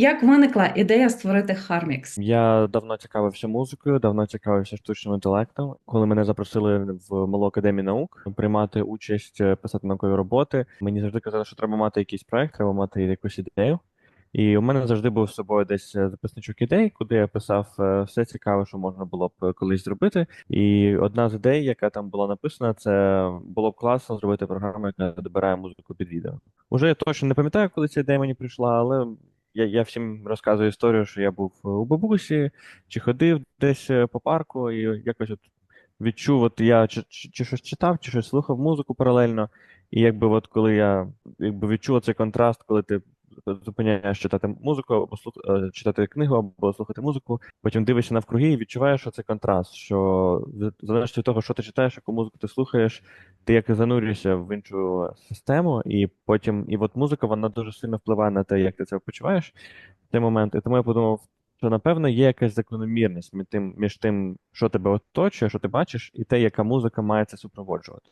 Як виникла ідея створити Хармікс? Я давно цікавився музикою, давно цікавився штучним інтелектом. Коли мене запросили в Малу академію наук приймати участь, е, писати наукові роботи, мені завжди казали, що треба мати якийсь проект, треба мати якусь ідею. І у мене завжди був з собою десь е, записничок ідей, куди я писав е, все цікаве, що можна було б колись зробити. І одна з ідей, яка там була написана, це було б класно зробити програму, яка добирає музику під відео. Уже я точно не пам'ятаю, коли ця ідея мені прийшла, але я, я всім розказую історію, що я був у бабусі, чи ходив десь е, по парку, і якось от відчув, от я чи, чи, чи щось читав, чи щось слухав музику паралельно. І якби от коли я якби відчув цей контраст, коли ти зупиняєш читати музику, або слух... е, читати книгу, або слухати музику, потім дивишся навкруги і відчуваєш, що це контраст. Що в залежності від того, що ти читаєш, яку музику ти слухаєш, ти як занурюєшся в іншу систему, і потім, і от музика вона дуже сильно впливає на те, як ти це почуваєш в той момент. І тому я подумав, що напевно є якась закономірність між тим, між тим, що тебе оточує, що ти бачиш, і те, яка музика має це супроводжувати.